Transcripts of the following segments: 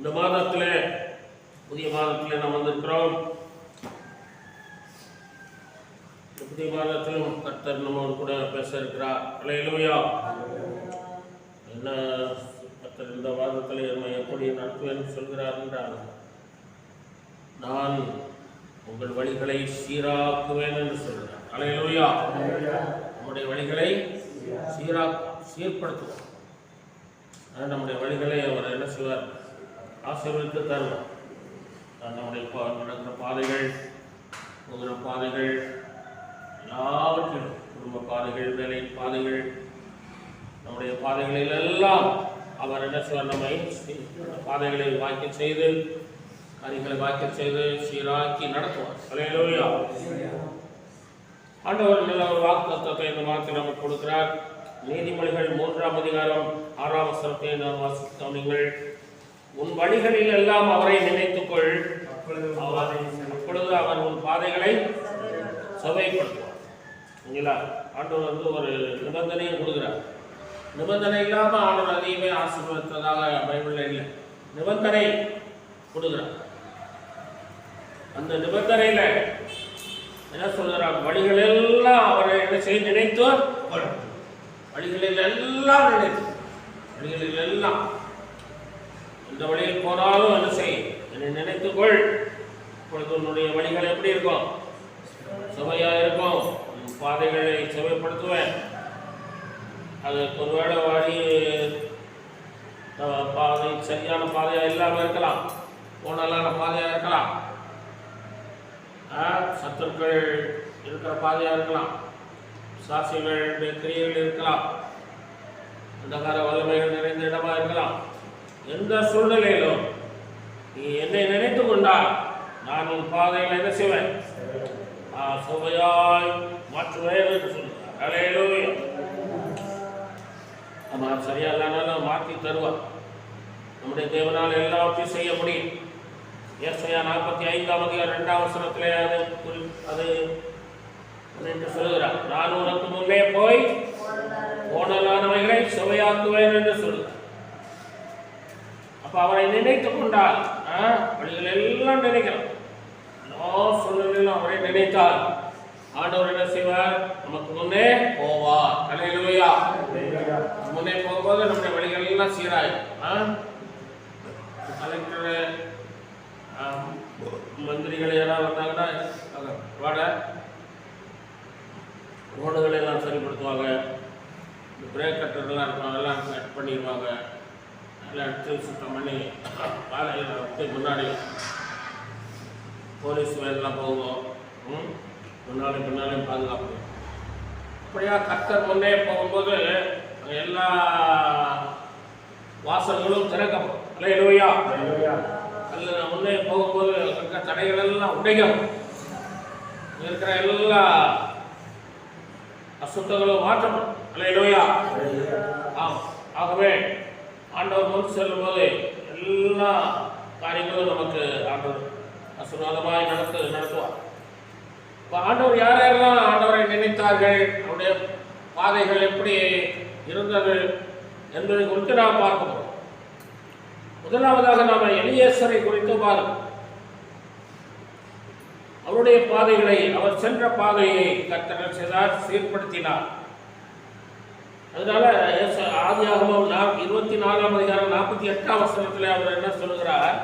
இந்த மாதத்திலே புதிய மாதத்தில் நாம் வந்திருக்கிறோம். புதிய மாதத்திலும் கர்த்தர் நம்மோடு கூட பேச இருக்கிறார். அலையிலுயா என்ன கர்த்தர் இந்த மாதத்தில் என்னை எப்படி நடத்துவேன் சொல்கிறார் என்றால் நான் உங்கள் வழிகளை சீராக்குவேன் என்று சொல்கிறார். அலையிலுயா நம்முடைய வழிகளை சீரா சீர்படுத்துவோம். நம்முடைய வழிகளை அவர் என்ன செய்வார்? ஆசீர்வதித்து தருவோம். நம்முடைய பா நடக்கிற பாதைகள் போகிற பாதைகள் எல்லாவற்றிலும் குடும்ப பாதைகள் வேலை பாதைகள் நம்முடைய பாதைகளில் எல்லாம் அவர் என்ன சொல்ல நம்மை அந்த பாதைகளை வாக்கியம் செய்து காரியங்களை வாக்கியம் செய்து சீராக்கி நடத்துவார். அலையிலோயா ஆண்டவர் நல்ல ஒரு வாக்குத்தத்தை இந்த மாதத்தில் நமக்கு கொடுக்கிறார். நீதிமொழிகள் மூன்றாம் அதிகாரம் ஆறாம் வசனத்தை நாம் வாசித்தோம். நீங்கள் உன் வழிகளில் எல்லாம் அவரை நினைத்துக்கொள். அப்பொழுது அவர் உன் பாதைகளை சபைப்படுத்துவார் சரிங்களா ஆண்டவர் வந்து ஒரு நிபந்தனையும் கொடுக்குறார். நிபந்தனை இல்லாமல் ஆண்டவர் அதையுமே ஆசீர்வதித்ததாக பைபிளில் இல்லை. நிபந்தனை கொடுக்குறார். அந்த நிபந்தனையில் என்ன சொல்கிறார் வழிகளெல்லாம் அவரை என்ன செய்ய நினைத்து வழிகளில் எல்லாம் நினைத்து வழிகளில் எல்லாம் இந்த வழியில் போனாலும் என்ன செய்? என்னை நினைத்துக்கொள் இப்பொழுது உன்னுடைய வழிகள் எப்படி இருக்கும்? சுவையாக இருக்கும். உன் பாதைகளை சுவைப்படுத்துவேன் அது ஒருவேளை வழி பாதை சரியான பாதையாக இல்லாமல் இருக்கலாம். போனலான பாதையாக இருக்கலாம். சத்துருக்கள் இருக்கிற பாதையாக இருக்கலாம். சாட்சிகள் கிரியைகள் இருக்கலாம். அந்தகார வல்லமைகள் நிறைந்த இடமாக இருக்கலாம். எந்த சூழ்நிலையிலும் நீ என்னை நினைத்து கொண்டால் நான் உன் பாதையில் என்ன செய்வேன்? சுவையாய் மாற்றுவேன் என்று அலையிலூயா நம்ம சரியா இல்லைனாலும் மாற்றி தருவார். நம்முடைய தேவனால் எல்லாவற்றையும் செய்ய முடியும். ஏசையா நாற்பத்தி ஐந்தாம் அதிகாரம் இரண்டாம் வசனத்திலே அது குறி- அது என்று சொல்லுகிறார். நான் உனக்கு முன்னே போய் ஓனலானவைகளை சுவையாக்குவேன் என்று சொல்லுகிறார் அப்ப அவரை நினைத்து கொண்டால் வழிகள் எல்லாம் நினைக்கிறான் எல்லா சூழ்நிலையிலும் அவரை நினைத்தால் ஆண்டவர் என்ன செய்வார்? நமக்கு முன்னே போவார். கலையிலுவையா முன்னே போகும்போது நம்முடைய வழிகள் எல்லாம் சீராய் ஆ? கலெக்டர் மந்திரிகள் யாராவது வந்தாங்கன்னா வாட. ரோடுகளை எல்லாம் சரிப்படுத்துவாங்க பிரேக் கட்டர்லாம் இருக்கும் அதெல்லாம் கட் பண்ணிடுவாங்க. எல்லாம் எடுத்து சுத்தம் பண்ணி பாதையில் வந்து முன்னாடி போலீஸ் வேன்லாம் போகும்? முன்னாடி பின்னாலே பாதுகாப்பு. அப்படியா கர்த்தர் முன்னே போகும்போது எல்லா வாசல்களும் திறக்கப்படும். அல்லையா அல்ல முன்னே போகும்போது இருக்கிற தடைகள் எல்லாம் உடையும். இருக்கிற எல்லா அசுத்தங்களும் மாற்றப்படும். அல்லையா ஆம். ஆகவே ஆண்டவர் முன் செல்லும்போது எல்லா காரியங்களும் நமக்கு ஆண்டவர் ஆசீர்வாதமாய் நடத்து நடத்துவார். இப்போ ஆண்டவர் யார் யாரெல்லாம் ஆண்டவரை நினைத்தார்கள்? அவருடைய பாதைகள் எப்படி இருந்தது என்பதை குறித்து நாம் பார்க்க போகிறோம் முதலாவதாக நாம் எலியேசரை குறித்து பாருங்கள் அவருடைய பாதைகளை அவர் சென்ற பாதையை கத்தனர் செய்தார் சீர்படுத்தினார். அதனால ஆதியாகமம் நா- இருபத்தி நாலாம் அதிகாரம் நாற்பத்தி எட்டாம் வசனத்தில் அவர் என்ன சொல்கிறார்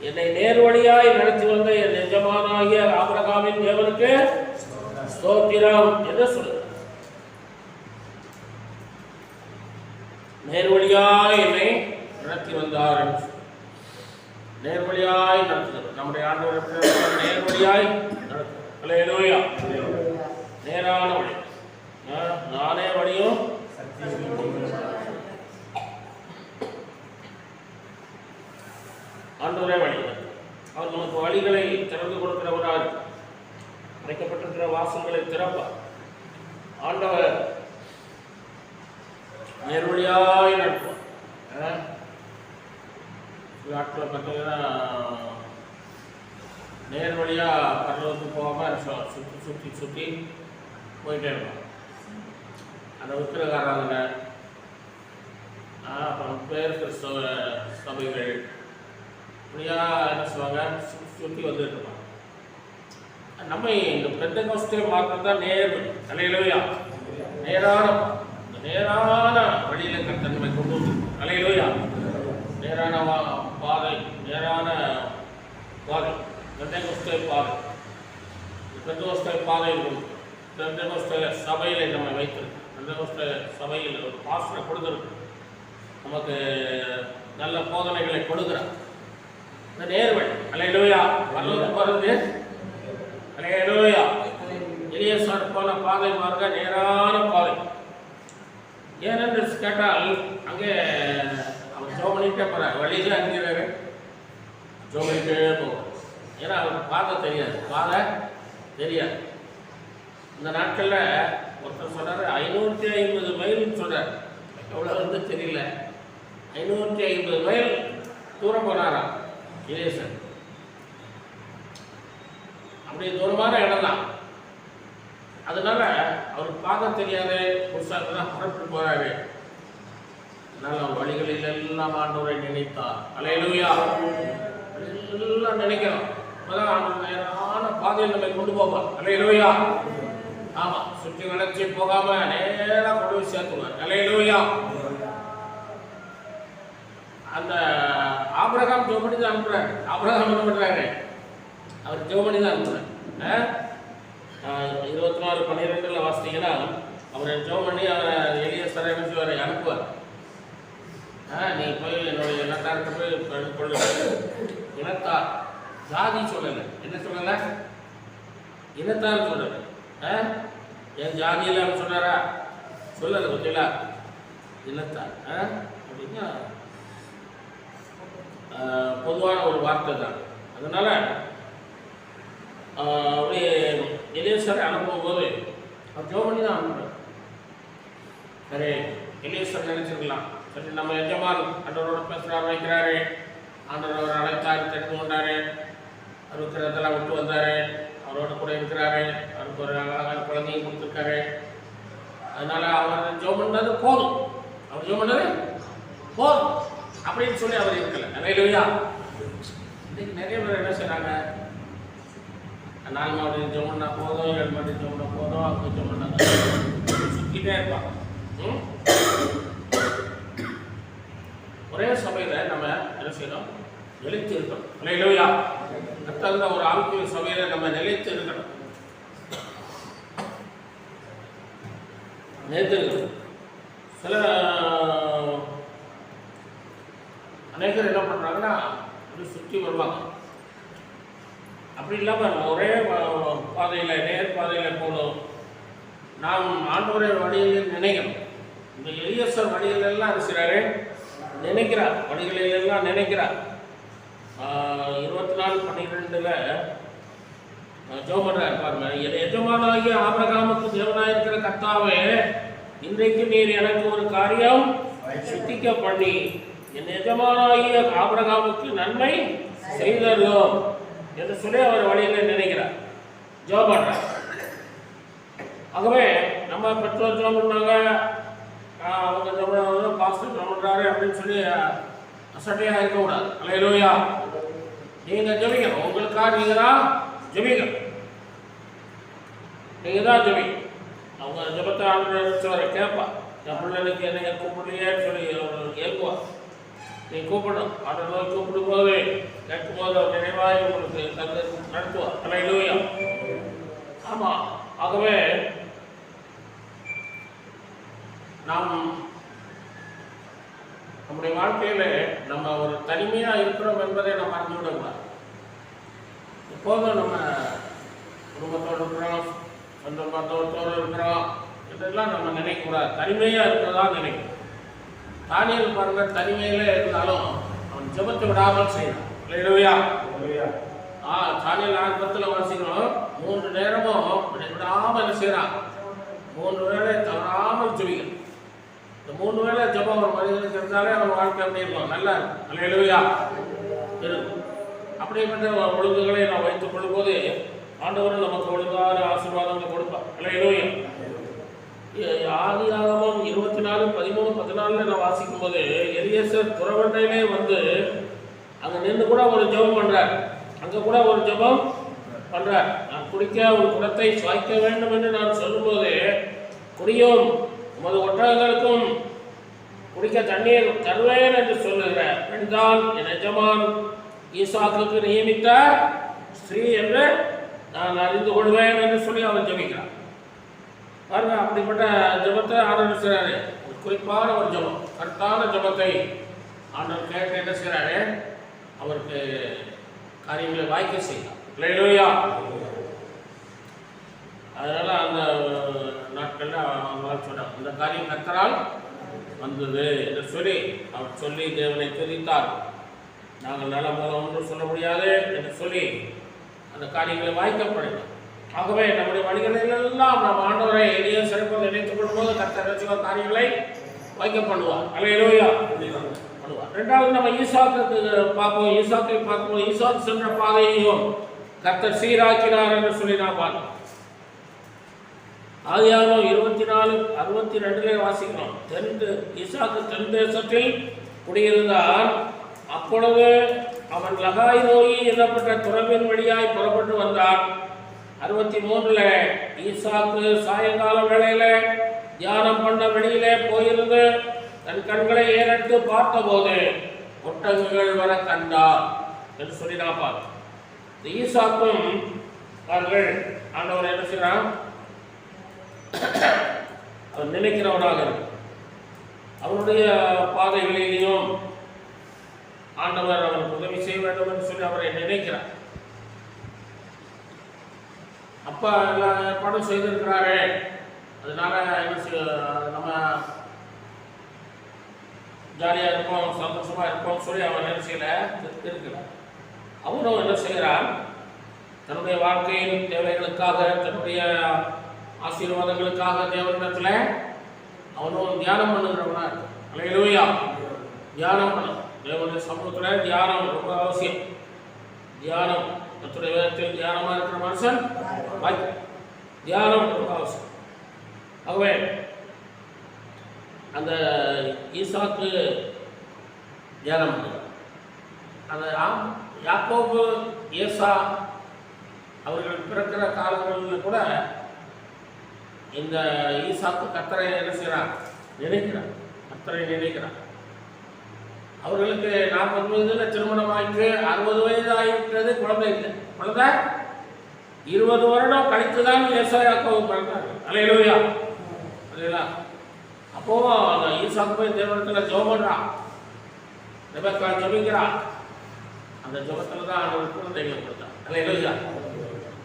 என்னை நேர்வழியாய் நடத்தி வந்த என் எஜமானாகிய ஆபிரகாமின் தேவனுக்கு ஸ்தோத்திரம் என்று சொல்கிறார் நேர்வழியாய் என்னை நடத்தி வந்தார். நேர்வழியாய் நடத்துகிறார் நம்முடைய ஆண்டவர்? நேர்வழியாய் நடத்துகிறார் நேரான வழி. ஆ, நானே வழியும் ஆண்டவரே வழி அவர் நமக்கு வழிகளை திறந்து கொடுக்கிறவராக அடைக்கப்பட்டிருக்கிற வாசல்களை திறப்பார். ஆண்டவர் நேர்வழியாய் நடத்துவார் ஆ? பார்த்தீங்கன்னா நேர் வழியாக பரலோகத்துக்கு போகாமல் சுற்றி சுற்றி சுற்றி போயிட்டே இருப்பான் அந்த விக்கிரகாராதனை அப்புறம் பேர் கிறிஸ்தவ சபைகள் இப்படியா என்ன சொல்லுவாங்க சுற்றி சுற்றி வந்துட்டு இருப்பாங்க நம்ம இந்த பெந்த கோஸ்டே மார்க்கம் தான் நேர் தலையிலவையா நேரான இந்த நேரான வழியில் கர்த்தர் கொண்டு வந்து தலையிலவையா நேரான பாதை நேரான பாதை பெந்த பாதை பெந்த பாதை இருக்கும் பெந்த சபையில் நம்மை வைத்திருக்கு பெந்த சபையில் ஒரு பாசனை கொடுத்துருக்கு நமக்கு நல்ல போதனைகளை கொடுக்குறார். இந்த நேர்வழி. அலையிலோயா வரலுக்கு பிறந்து அலையிலோயா எளிய சார் போன பாதை மார்க்க நேரான பாதை. ஏனென்று கேட்டால் அங்கே அவர் ஜோமனிட்டே போகிறார் வழியில் அங்கே ஜோமனிட்டே போகிறார் ஏன்னா அவருக்கு பாதை தெரியாது. பாதை தெரியாது. இந்த நாட்களில் ஒருத்தர் சொல்கிறார் ஐநூற்றி ஐம்பது மைல்னு சொல்கிறார் எவ்வளோ வந்து தெரியல. ஐநூற்றி ஐம்பது மைல் தூரம் போனாராம் இலேசன் அப்படி தூரமான இடம் தான் அதனால அவர் பார்க்க தெரியாத புதுசாக தான் புறப்பட்டு போறாரு. அதனால அவர் வழிகளில் எல்லாம் ஆண்டவரை நினைத்தார். அலையலுயா எல்லாம் நினைக்கிறோம். அப்பதான் ஆண்டவர் நேரான பாதையில் நம்மை கொண்டு போவார். அலையலுயா ஆமா சுற்றி வளர்ச்சி போகாம நேரா கொண்டு போய் சேர்த்துவார் அலையலுயா அந்த ஆபிரகாம் பண்ணி தான் அனுப்புறாரு. ஆபிரகாம் என்ன பண்றாரு? அவர் பண்ணி தான் அனுப்புகிறார் இருபத்தி நாலு பன்னிரெண்டில் வாசிட்டிங்கன்னா அவர் ஜோ பண்ணி அவரை எளிய சரை வரை அனுப்புவார். ஆ, நீ போய் என்னுடைய இனத்தாருக்கு போய் பெண் கொள்ளு. இனத்தார் ஜாதி சொல்லலை. என்ன சொல்லலை? இனத்தார் சொல்லலை. ஆ? என் ஜாதி இல்லாமல் சொன்னாரா? சொல்லலை பார்த்தீங்களா இனத்தார். ஆ? அப்படின்னா பொதுவான ஒரு வார்த்தை தான் அதனால அவருடைய அப்படியே எலியேசரை அனுப்பும் போது அவர் ஜோ பண்ணி தான் அனுப்புறார். சரி எலியேசர் நினைச்சிருக்கலாம். சரி நம்ம எஜமான் ஆண்டவரோட பேசுகிறார் வைக்கிறாரு. ஆண்டவர் அவர் அழைத்தார் தெரிந்து கொண்டாரு. இருக்கிறதெல்லாம் விட்டு வந்தார். அவரோட கூட இருக்கிறாரு. அவருக்கு ஒரு அழகான குழந்தையும் கொடுத்துருக்காரு. அதனால அவர் ஜோ பண்ணது போதும். அவர் ஜோ பண்ணது போதும். அப்படின்னு சொல்லி அவர் இருக்கல. நிறைய இன்னைக்கு நிறைய பேர் என்ன செய்யறாங்க நாலு மாவட்டம் ஜோ போதும் ஏழு மாவட்டம் ஜோ போதும் அங்கே ஜோ சுற்றிட்டே இருப்பாங்க. ஒரே சபையில நம்ம என்ன செய்யணும்? நிலைத்து இருக்கணும் இல்லையா கத்தந்த ஒரு ஆவிக்குரிய சபையில நம்ம நிலைத்து இருக்கணும் நிலைத்து இருக்கணும் சில அநேகர் என்ன பண்றாங்கன்னா அப்படி சுற்றி வருவாங்க. அப்படி இல்லாமல் ஒரே பாதையில நேர் பாதையில போகணும் நாம் ஆண்டவரை வழியில் நினைக்கணும் இந்த எலியசர் வழிகள் எல்லாம் இருக்கிறாரு நினைக்கிறார். வழிகளில் எல்லாம் நினைக்கிறார். இருபத்தி நாலு பன்னிரெண்டுல ஜோமன்றார் பாருங்க. என் எஜமானாகிய ஆபிரகாமுக்கு தேவனாய் இருக்கிற கர்த்தாவே இன்றைக்கு நீர் எனக்கு ஒரு காரியம் சுத்திக்க பண்ணி என் எஜமானாகிய ஆபரகாமுக்கு நன்மை செய்தோம் என்று சொல்லி அவர் வழியில் நினைக்கிறார். ஜோ பண்றார். ஆகவே நம்ம பெற்றோர் ஜோ பண்ணாங்க. ஆஹ் அவங்க ஜோம் பண்ணாங்க. பாஸ்டர் பண்றாரு அப்படின்னு சொல்லி அசட்டையாக இருக்கக்கூடாது. அலையிலோயா நீங்க ஜபிக்கணும். உங்களுக்காக நீங்கள் தான் ஜபிக்கணும். நீங்க தான் ஜபி. அவங்க ஜபத்தை ஆண்டு கேட்பா. என் பிள்ளைகளுக்கு என்ன கூப்பிடலையேன்னு சொல்லி அவர் ஏற்புவா நீ கூப்பிடணும். ஆண்டவர் கூப்பிடும் போதே கேட்கும் போது அவர் நினைவாய் உங்களுக்கு தந்தை நடத்துவார். அலையிலோயா ஆமா. ஆகவே நாம் நம்முடைய வாழ்க்கையில நம்ம ஒரு தனிமையா இருக்கிறோம் என்பதை நம்ம அறிந்து விடக்கூடாது எப்போதும் நம்ம குடும்பத்தோடு இருக்கிறோம் சொந்த பந்தத்தோடு இருக்கிறோம் இதெல்லாம் நம்ம நினைக்கக்கூடாது தனிமையாக இருக்கிறதா நினைக்கிறோம் தானியல் பாருங்க தனிமையில இருந்தாலும் அவன் ஜெபத்தை விடாமல் செய்யணும் இல்லையா ஆ தானியல் ஆரம்பத்தில் வாசிக்கணும் மூன்று நேரமும் விடாமல் என்ன செய்யறான் மூன்று வேளை தவறாமல் ஜெபிக்கணும் இந்த மூணு வேளை ஜெபம் ஒரு மனிதனுக்கு இருந்தாலே அவன் வாழ்க்கை அப்படி இருக்கும். நல்லா நல்ல எழுவையா இருக்கும் அப்படிப்பட்ட ஒழுங்குகளை நாம் வைத்துக் கொள்ளும்போது ஆண்டவரும் நமக்கு ஒழுங்கான ஆசீர்வாதங்களை கொடுப்பார். நல்ல எழுவையா ஆதி ஆகமம் இருபத்தி நாலு பதிமூணு பதினாலுல நான் வாசிக்கும் போது எலியேசர் துறவண்டையிலே வந்து அங்கே நின்று கூட ஒரு ஜெபம் பண்றார். அங்கே கூட ஒரு ஜெபம் பண்றார். நான் குடிக்க ஒரு குடத்தை சுவைக்க வேண்டும் என்று நான் சொல்லும்போது குடியும் உமது ஒட்டகங்களுக்கும் குடிக்க தண்ணீர் தருவேன் என்று சொல்லுகிற பெண்தான் என் எஜமான் ஈசாக்களுக்கு நியமித்த ஸ்ரீ என்று நான் அறிந்து கொள்வேன் என்று சொல்லி அவன் ஜெபிக்கிறான். பாருங்க அப்படிப்பட்ட ஜெபத்தை ஆண்டவர் செய்கிறாரு ஒரு குறிப்பான ஒரு ஜபம் கரெக்டான ஜெபத்தை ஆண்டவர் கேட்டு என்ன செய்கிறாரு அவருக்கு காரியங்களை வாய்க்க செய்யலாம் இல்லையா அதனால அந்த நாட்களில் அவங்களால் சொன்னார் இந்த காரியம் கத்தரால் வந்தது என்று சொல்லி அவர் சொல்லி தேவனை தெரிவித்தார் நாங்கள் நல்ல மூலம் ஒன்றும் சொல்ல முடியாது என்று சொல்லி அந்த காரியங்களை வாய்க்கப்படுகிறோம் ஆகவே நம்முடைய வழிகளில் எல்லாம் நாம் ஆண்டவரை எளிய சிறப்பாக நினைத்துக் கொள்ளும்போது கர்த்தர் ரசிக காரியங்களை வைக்க பண்ணுவார். அலையிலோயா பண்ணுவார். ரெண்டாவது நம்ம ஈசாக்கு பார்ப்போம். ஈசாக்கை பார்ப்போம் ஈசாக்கு சென்ற பாதையையும் கர்த்தர் சீராக்கினார் என்று சொல்லி நான் பார்க்கிறோம். ஆதியாகமம் இருபத்தி நாலு அறுபத்தி ரெண்டுலே வாசிக்கிறோம். தென் ஈசாக்கு தென் தேசத்தில் குடியிருந்தான் அப்பொழுது அவன் லகாய் நோயி எனப்பட்ட துறவின் வழியாய் புறப்பட்டு வந்தான். அறுபத்தி மூன்றுல ஈசாக்கு சாயங்கால வேளையில தியானம் பண்ண வெளியிலே போயிருந்து தன் கண்களை ஏறெடுத்து பார்த்தபோது ஒட்டகங்கள் வர கண்டார் என்று சொல்லி நான் பார்த்தேன். ஈசாக்கும் அவர்கள் ஆண்டவர் என்ன செய்யறான் அவர் நினைக்கிறவனாக அவருடைய அவனுடைய பாதைகளிலேயும் ஆண்டவர் அவனுக்கு உதவி செய்ய வேண்டும் என்று சொல்லி அவரை நினைக்கிறார். அப்பா எல்லா ஏற்பாடும் செய்திருக்கிறாரே. அதனால என்ன நம்ம ஜாலியாக இருப்போம் சந்தோஷமாக இருப்போம் சொல்லி அவன் என்ன செய்யல இருக்கிறான் அவனும் என்ன செய்கிறார்? தன்னுடைய வாழ்க்கையின் தேவைகளுக்காக தன்னுடைய ஆசீர்வாதங்களுக்காக தேவனிடத்துல அவனும் தியானம் பண்ணுகிறவனா அலையிலூயா தியானம் பண்ண தேவனுடைய சமூகத்தில் தியானம் ரொம்ப அவசியம். தியானம். அத்துடைய வேதத்தில் தியானமாக இருக்கிற மனுஷன் தியானம் ரொம்ப அவசியம். ஆகவே அந்த ஈசாக்கு தியானம் அந்த ஆ- யாக்கோபு ஏசா அவர்கள் பிறக்கிற காலங்களில் கூட இந்த ஈசாக்கு கத்தரை என்ன செய்கிறார்? நினைக்கிறார். கத்தரை நினைக்கிறார். அவர்களுக்கு நாற்பது வயதுல திருமணம் ஆயிற்று அறுபது வயது ஆகிவிட்டது குழந்தை இல்லை. குழந்தை இருபது வருடம் கழித்து தான் ஏசாயாக்கவும் பிறந்தார் அலையிலோயா இல்லைங்களா அப்போ அந்த ஈசாக்கு போய் தேவனத்தில் ஜோம் பண்ணுறான் ரெபக்கா ஜெபிக்கிறா. அந்த ஜபத்தில் தான் ஆண்டவர் குழந்தைகளை கொடுத்தான் அலையிலோயா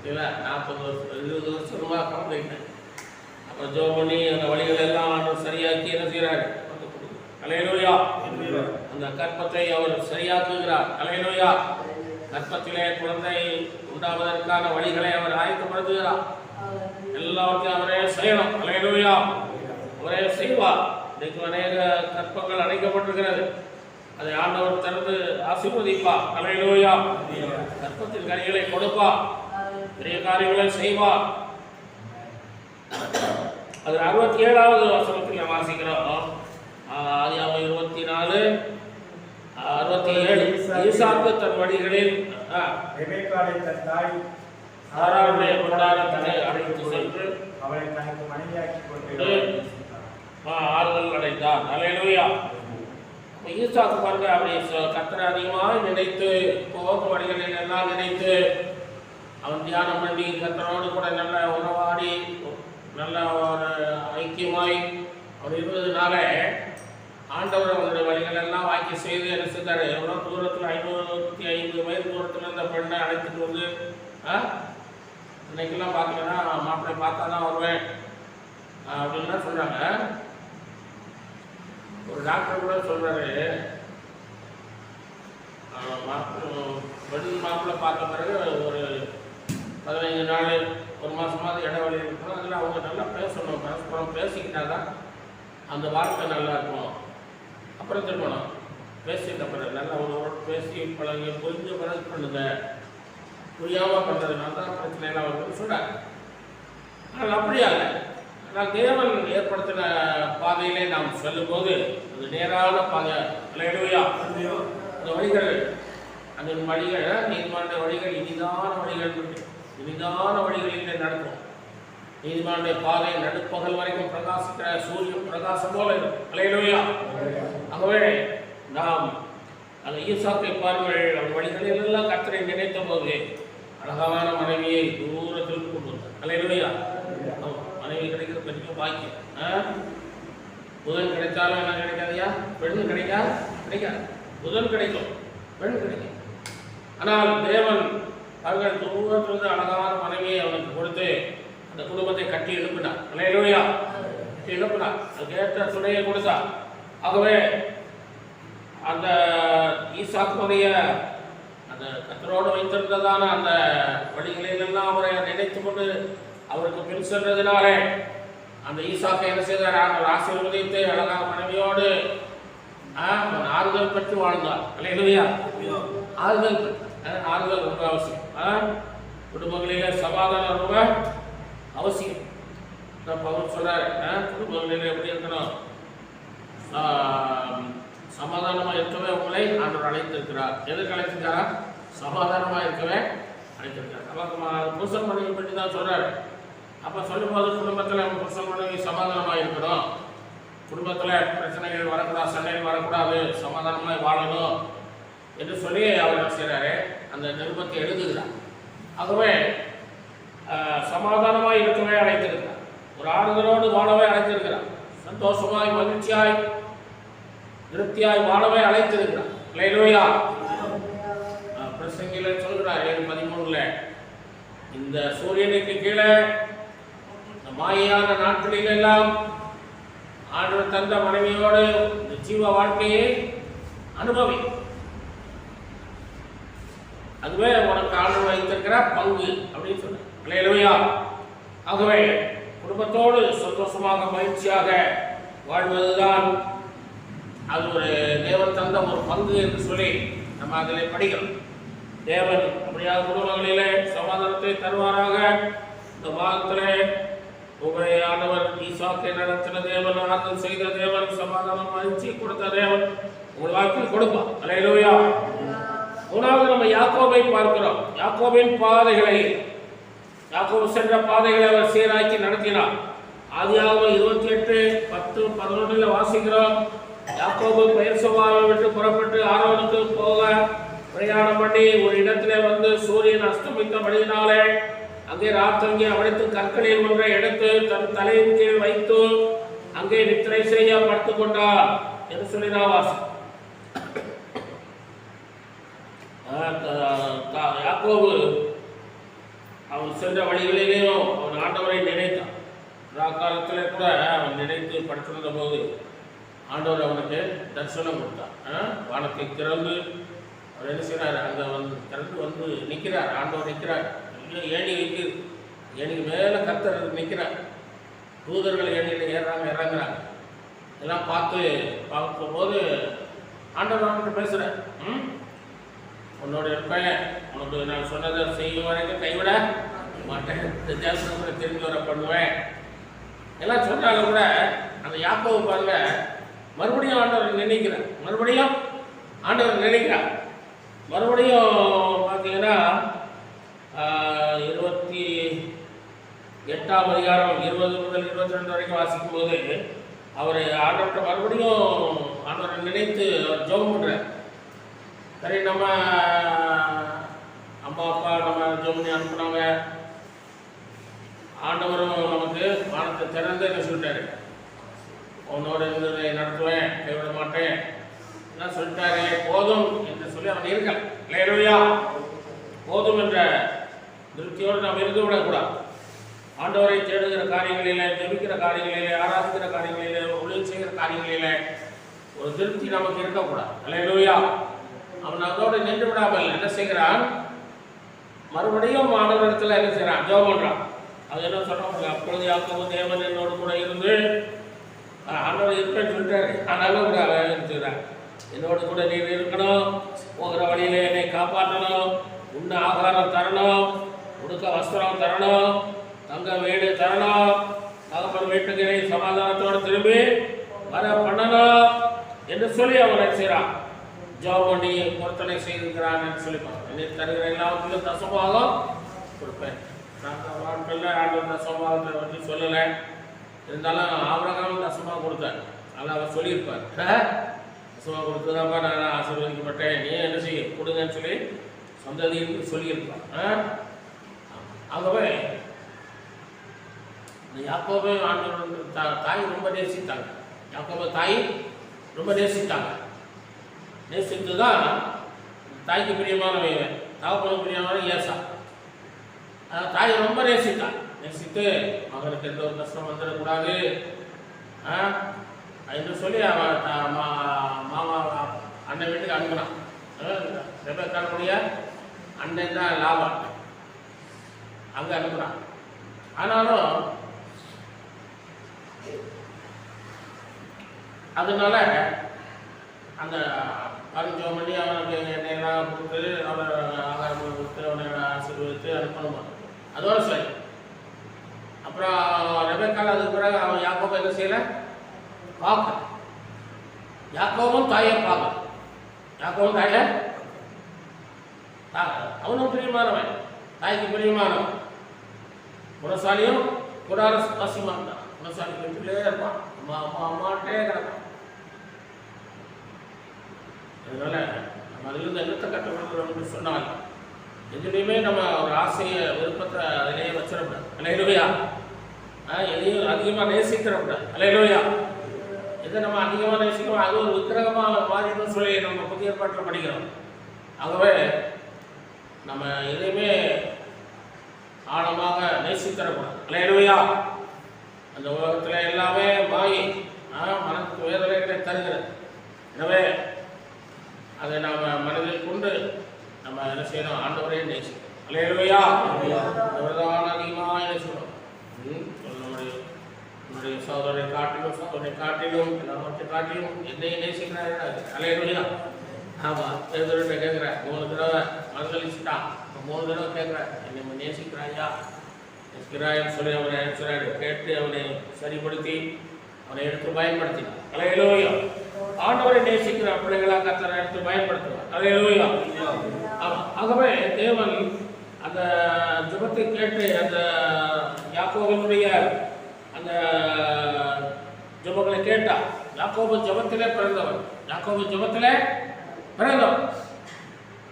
இல்லை நாற்பது வருஷம் இருபது வருஷமா குழந்தைங்க அப்புறம் ஜோம் பண்ணி அந்த வழிகள் எல்லாம் சரியாக்கி என்ன செய்கிறார் அலையலோயா. அந்த கற்பத்தை அவர் சரியாக்குகிறார். அலையலோயா. கற்பத்திலே குழந்தை உண்டாவதற்கான வழிகளை அவர் ஆயத்தப்படுத்துகிறார். எல்லாவற்றையும் அவரே செய்யணும். அலையலோயா. அவரே செய்வார். இன்றைக்கு அநேக கற்பங்கள் அடைக்கப்பட்டிருக்கிறது அதை ஆண்டவர் திறந்து ஆசீர்வதிப்பார். அலையலோயா. கற்பத்தின் கனிகளை கொடுப்பார். பெரிய காரியங்களை செய்வார். அது அறுபத்தி ஏழாவது வசனத்தில் வாசிக்கிறோம். ஆதியாகமம் இருபத்தி நாலு அறுபத்தி ஏழு. ஈசாக்கு தன் வழிகளில் தன் தாய் சாராளுடைய கொண்டாரத்தினை அழைத்து சென்று அவளை தனக்கு மனைவியாக்கி கொண்டு ஆறுதல் அடைந்தார் அலையிலூயா ஈசாக்கு பாருங்க அப்படி கர்த்தரை அதிகமாக நினைத்து போக வழிகளில் எல்லாம் நினைத்து அவன் தியானம் பண்ணி கர்த்தரோடு கூட நல்ல உறவாடி நல்ல ஒரு ஐக்கியமாய் அவர் இருந்ததுனால ஆண்டவர் அவருடைய வழிகள் எல்லாம் வாக்கி செய்து என்ன எவ்வளோ தூரத்தில்? ஐநூற்றி ஐந்து மைல் தூரத்தில் இந்த பெண்ணை அழைத்துட்டு வந்து ஆ? இன்னைக்கெல்லாம் பார்த்தீங்கன்னா மாப்பிள்ளை பார்த்தா தான் வருவேன். ஆ, அப்படின்லாம் சொல்கிறாங்க ஒரு டாக்டர் கூட சொல்கிறாரு மாப்பிள்ளை பெண் மாப்பிள்ளை பார்த்த பிறகு ஒரு பதினைஞ்சு நாள் ஒரு மாதமாவது இடைவெளி இருக்கணும் அதில் அவங்க நல்லா பேசணும். பரஸ்பரம் பேசிக்கிட்டா தான் அந்த வார்த்தை நல்லா இருக்கும். அப்புறம் திருமணம் பேசிட்ட பிறகு நல்லா அவங்களோட பேசி பழகி புரிஞ்ச பிறகு பண்ணுங்க. புரியாமல் பண்ணுறதுனால தான் பிரச்சனைலாம் வருதுன்னு சொல்கிறாங்க ஆனால் அப்படியா ஆனால் தேவன் ஏற்படுத்தின பாதையிலே நாம் செல்லும்போது அது நேரான பாதை. அலையலுயா. அந்த வழிகள் அந்த வழிகள் நீதிமானுடைய வழிகள் இனிதான வழிகள். இனிதான வழிகளிலே நடக்கும். நீதிமானுடைய பாதை நடுப்பகல் வரைக்கும் பிரகாசிக்கிற சூரியன் பிரகாசம் போல இருக்கும் அலையிலோயா. ஆகவே நாம் அந்த ஈசாக்கை பாருங்கள் அவன் வழிகளில் எல்லாம் கத்தரை நினைத்த போது அழகான மனைவியை தூரத்தில் கொண்டு வந்தார். அலையிலோயா மனைவி கிடைக்கிற பெரிய பாக்கியம். ஆ? புதன் கிடைச்சாலும் என்ன கிடைக்காதையா? பெண் கிடைக்கா? கிடைக்காது. புதன் கிடைக்கும் பெண் கிடைக்கும். ஆனால் தேவன் அவர்கள் தூரத்திலிருந்து அழகான மனைவியை அவனுக்கு கொடுத்து அந்த குடும்பத்தை கட்டி எழுப்பினார். அலையிலோயா கட்டி எழுப்பினார். அதுக்கேற்ற துணையை கொடுத்தார். ஆகவே அந்த ஈசாக்குடைய அந்த கத்தரோடு வைத்திருந்ததான அந்த வழிகளிலெல்லாம் அவரை நினைத்து கொண்டு அவருக்கு பின் சென்றதினாலே அந்த ஈசாக்கை என்ன செய்தார்? அவர் ஆசீர்வதித்து அழகாக மனைவியோடு ஆறுதல் பெற்று வாழ்ந்தார். அல்லையா ஆறுதல் ஆறுதல் ரொம்ப அவசியம். ஆ, குடும்பங்களிலே சமாதானம் ரொம்ப அவசியம். நான் பவுல் சொல்றாரு. ஆ, குடும்பங்களிலே எப்படி இருக்கணும்? சமாதானமாக இருக்கவே உங்களை ஆண்டவர் அழைத்திருக்கிறார். எதற்கு அழைத்திருக்காரா? சமாதானமாக இருக்கவே அழைத்திருக்கிறார் அப்போ நம்ம புருஷன் மனைவி பற்றி தான் சொல்கிறார் அப்போ சொல்லும்போது குடும்பத்தில் நம்ம புருஷன் மனைவி சமாதானமாக இருக்கணும். குடும்பத்தில் பிரச்சனைகள் வரக்கூடாது சண்டைகள் வரக்கூடாது. சமாதானமாக வாழணும் என்று சொல்லி அவர் செய்கிறாரு அந்த நிருபத்தை எழுதுகிறார். ஆகவே சமாதானமாக இருக்கவே அழைத்திருக்கிறார். ஒரு ஆறுதலோடு வாழவே அழைத்திருக்கிறார். சந்தோஷமாய் மகிழ்ச்சியாய் திருப்தியாய் வாழவே அழைத்திருக்கிறார். லைலோயா பிரசங்கில சொல்கிறார் ஏழு பதிமூணுல இந்த சூரியனுக்கு கீழே இந்த மாயான நாட்களில் எல்லாம் ஆண்டவர் தந்த மனைவியோடு இந்த ஜீவ வாழ்க்கையை அனுபவி. அதுவே உனக்கு ஆண்டு வைத்திருக்கிற பங்கு அப்படின்னு சொன்னார் ஆகவே குடும்பத்தோடு சந்தோஷமாக மகிழ்ச்சியாக வாழ்வதுதான் அது ஒரு தேவன் தந்த ஒரு பங்கு என்று சொல்லி நம்ம அதில் படிக்கிறோம். தேவன் அப்படியாக குடும்பங்களிலே சமாதானத்தை தருவாராக? இந்த மாதத்திலே உங்களை ஆண்டவர் ஈசாக்கை நடத்தின தேவன் ஆறுதல் செய்த தேவன் சமாதானம் மகிழ்ச்சி கொடுத்த தேவன் உங்கள் வாழ்க்கையில் கொடுப்பார். அலையிலோயா மூணாவது நம்ம யாக்கோபை பார்க்கிறோம். யாக்கோபின் பாதைகளை யாக்கோபு சென்ற பாதைகளை அவர் சீராக்கி நடத்தினார். ஆதியாகமம் இருபத்தி எட்டு பத்து பதினொன்றில் வாசிக்கிறோம். யாக்கோபு பெயர் சபாவை விட்டு புறப்பட்டு ஆரோனுக்கு போக பிரயாணம் பண்ணி ஒரு இடத்திலே வந்து சூரியன் அஸ்தமித்தபடியினாலே அங்கே ராத்தங்கி அழைத்து கற்களில் ஒன்றை எடுத்து தன் தலையின் கீழ் வைத்து அங்கே நித்திரை செய்ய படுத்து கொண்டார் என்று சொல்லினார் வாசி யாக்கோபு அவன் சென்ற வழிகளிலேயும் அவன் ஆண்டவரை நினைத்தான். காலத்தில் கூட அவன் நினைத்து படுத்திருந்த போது ஆண்டவர் அவனுக்கு தரிசனம் கொடுத்தார் வானத்தை திறந்து அவர் என்ன செய்கிறார் அங்கே வந்து திறந்து வந்து நிற்கிறார். ஆண்டவர் நிற்கிறார். இன்னும் ஏணி வைக்குது ஏணிக்கு மேலே கத்தர் நிற்கிறார். தூதர்கள் ஏணியில் ஏறுறாங்க இறங்குறாங்க. எல்லாம் பார்த்து பார்க்கும்போது ஆண்டவர் அவன்கிட்ட பேசுகிறார் ம்? உன்னோட இருப்பேன் உனக்கு நான் சொன்னதை செய்யும் வரைக்கும் கைவிட மாட்டேன். தெரிஞ்சாலும் கூட தெரிஞ்சு வர பண்ணுவேன். எல்லாம் சொன்னாலும் கூட அந்த யாக்கோவை பாருங்க மறுபடியும் ஆண்டவர் நினைக்கிறேன் மறுபடியும் ஆண்டவர் நினைக்கிறார். மறுபடியும் பார்த்தீங்கன்னா இருபத்தி எட்டாம் அதிகாரம் இருபது முதல் இருபத்தி ரெண்டு வரைக்கும் வாசிக்கும் போது அவர் ஆண்டவர்கிட்ட மறுபடியும் ஆண்டவரை நினைத்து அவர் ஜோகம் பண்ணுறேன் சரி நம்ம அம்மா அப்பா நம்ம ஜெபம் அனுப்புனாங்க. ஆண்டவரும் நமக்கு வானத்தை திறந்து என்ன சொல்லிட்டாரு. உன்னோட இருந்ததை நடத்துவேன் கைவிட மாட்டேன். என்ன சொல்லிட்டாரு? போதும் என்று சொல்லி அவன் இருக்கான். இல்லையா போதும் என்ற திருப்தியோடு நாம் இருந்து விடக்கூடாது. ஆண்டவரை தேடுகிற காரியங்களிலே ஜெபிக்கிற காரியங்களிலே ஆராதிக்கிற காரியங்களிலே ஊழியம் செய்கிற காரியங்களிலே ஒரு திருப்தி நமக்கு இருக்கக்கூடாது. அல்லையா அவன் அதோடு நின்று விடாமல் என்ன செய்கிறான்? மறுபடியும் ஆண்டவரிடத்தில் என்ன செய்கிறான்? ஜெபம் பண்ணுறான் அது என்ன சொல்கிறான் அப்பொழுது யாக்கோபு தேவன் என்னோடு கூட இருந்து ஆண்டவர் இருப்பேன்னு சொல்லிட்டாரு. ஆனாலும் கூட அவன் என்ன செய்கிறான்? என்னோடு கூட நீர் இருக்கணும். போகிற வழியில என்னை காப்பாற்றணும். உண்ண ஆகாரம் தரணும். உடுக்க வஸ்திரம் தரணும். தங்க வீடு தரணும். தகப்பன் வீட்டுக்கு சமாதானத்தோடு திரும்பி வர பண்ணணும் என்று சொல்லி அவன் என்ன செய்கிறான்? ஜாப் பண்ணி பொருத்தனை செய்திருக்கிறான்னு சொல்லிப்பாங்க நீ தருகிற எல்லாத்துக்கும் தசபாகம் கொடுப்பேன். நான் வாழ்க்கையில் ஆண்டவர் தசபாகத்தை பற்றி சொல்லலை. இருந்தாலும் ஆபரகாம் தசமாக கொடுத்தார். அதில் அவர் சொல்லியிருப்பார். தசமாக கொடுத்ததாப்பா நான் ஆசீர்வதிக்கப்பட்டேன். நீ என்ன செய்ய? கொடுங்கன்னு சொல்லி சந்ததியில் சொல்லியிருப்பார். ஆ? ஆகவே இந்த யாக்கோபை ஆண்டவர் தா- தாய் ரொம்ப நேசித்தாங்க. யாக்கோப தாய் ரொம்ப நேசித்தாங்க. நேசித்து தான் தாய்க்கு பிரியமான இவன். தகப்பனுக்கு பிரியமான ஏசா. அஹ் தாய் ரொம்ப நேசித்தான். நேசித்து மகனுக்கு எந்த ஒரு கஷ்டம் வந்துடக்கூடாது. என்று சொல்லி அவன் மா- மாமா அண்ணன் வீட்டுக்கு அனுப்பினான். ரெபேக்கானுடைய அண்ணன் தான் லாபம் அங்கே அனுப்புனான். ஆனாலும் அதனால அந்த பரிஞ்சோம் பண்ணி அவனுக்கு எண்ணெயெல்லாம் கொடுத்து அவனை ஆகாரம் கொடுத்து அவனை ஆசீர்வதித்து அனுப்பணும் அதோட சரி. அப்புறம் ரெபேக்கால் அதுக்கு பிறகு அவன் யாக்கோபை என்ன செய்யலை? பார்க்க யாக்கோவும் தாயை பார்க்க யாக்கோவும் தாயை அவனும் பிரியமானவன். தாய்க்கு பிரியமானவன். குணசாலியும் குடார வாசியமாக இருந்தான். குணசாலி வீட்டிலே இருப்பான். அம்மா அம்மா அம்மாட்டே கிடப்பான். அதனால் நம்ம அதிலிருந்து என்னத்தை கற்றுக்கொள்கிறோம்னு சொன்னால் எதுலேயுமே நம்ம ஒரு ஆசையை விருப்பத்தை அதிலேயே வச்சிடக்கூடாது. அலையிலுவையா எதையும் அதிகமாக நேசிக்கிறக்கூடாது. அலையிலுவையா எதை நம்ம அதிகமாக நேசிக்கிறோம் அது ஒரு விக்கிரகமாக மாறிடும் சொல்லி நம்ம புதிய ஏற்பாட்டில் படிக்கிறோம் ஆகவே நம்ம எதையுமே ஆழமாக நேசித்தரக்கூடாது அலையிலுவையா அந்த உலகத்தில் எல்லாமே மாயை மனத்துக்கு மனதுக்கு வேதனைகளை தருகிறது. எனவே அதை நாம் மனதில் கொண்டு நம்ம என்ன செய்யணும்? ஆண்டவரே நேசிக்கணும் அலையலுவையா அவர்தான் அதிகமாக நேசிக்கணும் ம், நம்முடைய நம்முடைய சகோதரரை காட்டிலும் சகோதரை காட்டிலும் எல்லாவற்றை காட்டிலும் என்னை நேசிக்கிறார்கள் அலையலுவையா ஆமாம் பேதர்கிட்ட கேட்குறேன் மூணு தடவை மறுதளிச்சுட்டான் இப்போ மூணு தடவை கேட்குறேன் என்னை நேசிக்கிறாயா? நேசிக்கிறாயன்னு சொல்லி அவனை ஆன்சராடு கேட்டு அவனை சரிப்படுத்தி அவனை எடுத்து பயன்படுத்தினான் அலையலோயா. ஆண்டவரை நேசிக்கிற பிள்ளைகளாக கத்தரை எடுத்து பயன்படுத்துவார். அலையலோயா ஆமாம் ஆகவே தேவன் அந்த ஜபத்தை கேட்டு அந்த யாக்கோவினுடைய அந்த ஜபங்களை கேட்டார். யாக்கோபு ஜபத்திலே பிறந்தவன். யாக்கோபு ஜபத்திலே பிறந்தவர்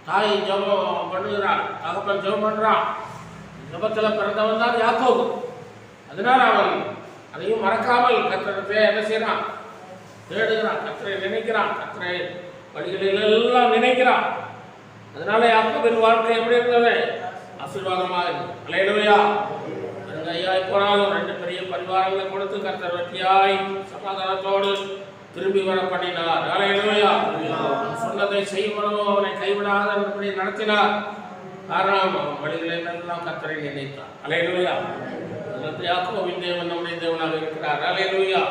தாய் ஜெபம் பண்ணுகிறான் தகப்பன் ஜெபம் பண்ணுறான் ஜெபத்தில் பிறந்தவன் தான் யாக்கோபு. அதனால் அவன் அதையும் மறக்காமல் கத்திரத்தை என்ன செய்கிறான்? தேடுகிறான் கத்தரை நினைக்கிறான் கத்தரை வழிகளில் எல்லாம் நினைக்கிறான். அதனால யாக்கோபின் வாழ்க்கை எப்படி இருந்தது? ஆசீர்வாதமாக இருந்தது. அலையிலுவையா ரெண்டு ஐயா போனாலும் ரெண்டு பெரிய பரிவாரங்களை கொடுத்து கத்தர் வெற்றியாய் சமாதானத்தோடு திரும்பி வர பண்ணினார். அலையிலுவையா அவன் சொன்னதை செய்யப்படவும் அவனை கைவிடாத கைவிடாதபடி நடத்தினார். காரணம் அவன் வழிகளில் எல்லாம் கத்தரை நினைத்தார் அலையிலவையா யாக்கோவின் தேவன் நம்முடைய தேவனாக இருக்கிறார். அலையிலவையா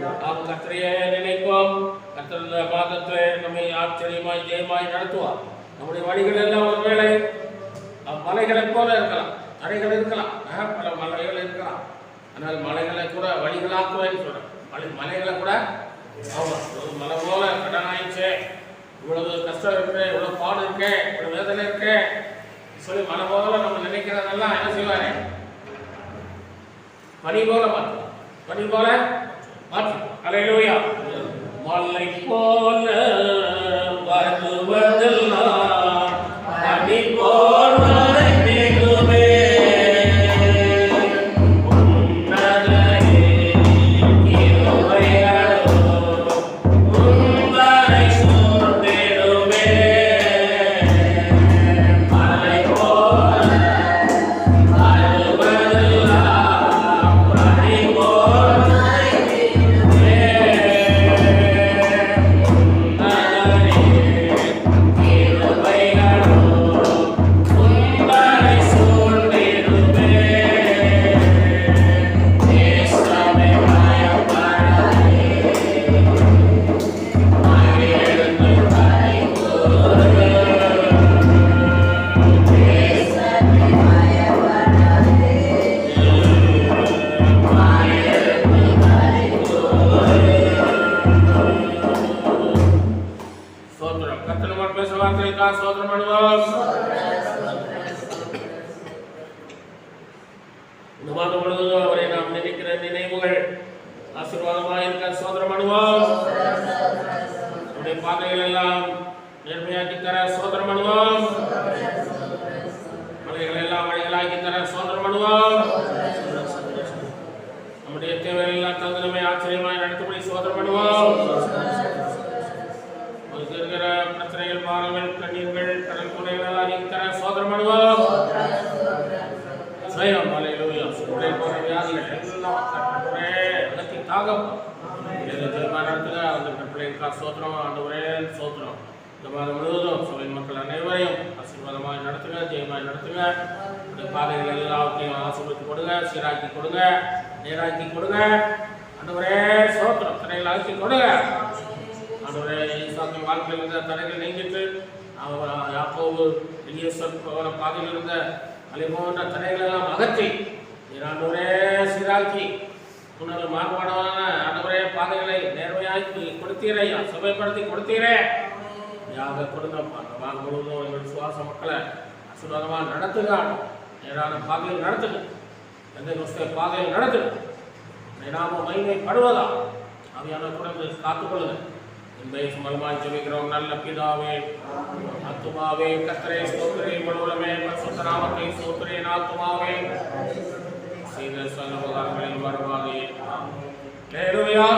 நாம் கத்தரையே நினைப்போம். கத்திர பாதத்தை நம்மை ஆச்சரியமாய் ஜெயமாய் நடத்துவார். நம்முடைய வழிகள் எல்லாம் ஒருவேளை மலைகளை போல இருக்கலாம் தடைகள் இருக்கலாம் பல மலைகள் இருக்கலாம். ஆனால் மலைகளை கூட வழிகளாக்குவேன்னு சொல்றேன். மலை மலைகளை கூட ஆமா ஒரு மலை போல கடன் ஆயிடுச்சு இவ்வளவு கஷ்டம் இருக்கு இவ்வளவு பாடு இருக்கு இவ்வளவு வேதனை இருக்கு. சொல்லி மலை போல நம்ம நினைக்கிறதெல்லாம் என்ன செய்வாரு? பனி போல மாற்று பனி போல அலையிலோயா மலை போல வருவதெல்லாம் மாதம் முழுவதும் அவரை நாம் நினைக்கிற நினைவுகள் ஆசீர்வாதமாக இருக்க சோதரம் பண்ணுவோம் நம்முடைய பாதைகள் எல்லாம் நேர்மையாக்கி தர சோதரம் பண்ணுவோம் மலைகள் எல்லாம் வழிகளாக்கி தர சோதரம் பண்ணுவோம் நம்முடைய தேவைகள் எல்லாம் தகுந்தமை ஆச்சரியமாய் நடத்தும்படி சோதரம் பண்ணுவோம் நமக்கு இருக்கிற பிரச்சனைகள் பாரங்கள் கண்ணீர்கள் கடல் குறைகள் எல்லாம் நீக்கி தர சோதரம் பண்ணுவோம் ஸ்வயம் அல்லேலூயா சுடை போற வியாதிகள் எல்லாம் கர்த்தரே அகத்தி தாகம் இதை ஜெயமா நடத்துக அந்த பிள்ளைகளுக்கா சோத்திரம் ஆண்டவரே சோத்திரம் இந்த மாதம் முழுவதும் சபை மக்கள் அனைவரையும் ஆசீர்வாதமாக நடத்துங்க ஜெயமாய் நடத்துங்க. இந்த பாதைகள் எல்லாத்தையும் ஆசீர்வதித்து கொடுங்க சீராக்கி கொடுங்க நேராக்கி கொடுங்க. அன்றுவரே சோத்திரம் தடைகள் அழைச்சி கொடுங்க. அன்றுவரே ஈசாக்கின் வாழ்க்கையில் இருந்த தடைகள் நீங்கிட்டு அவர் யாக்கோவு எலியேசர் போகிற பாதையில் இருந்த அதை போன்ற தடைகள் எல்லாம் அகற்றி நீர் ஆண்டவரே சீராக்கி உன்னது மாறுபாடான ஆண்டவரே பாதைகளை நேர்மையாக்கி கொடுத்தீரையா சுவைப்படுத்தி கொடுத்தீரே. யாக கொடுங்க அந்த முழுவதும் எங்கள் சுவாச மக்களை ஆசீர்வாதமாக நடத்துங்க. நேரான பாதையில் நடத்துங்க. எந்த கிறிஸ்தவ பாதையில் நடத்துங்க. மயிலை படுவதா அவையான குழந்தை காத்துக்கொள்ளுங்க. இந்த சுமலமாய் ஜெபிக்கிறோம். நல்ல பிதாவே அத்துமாவே கத்தரை சோத்ரே மனோரமே பரிசுத்தராமத்தை சோத்ரே நாத்துமாவே செய்த சகல உபகாரங்களில் வருவாதே ஹalleluya.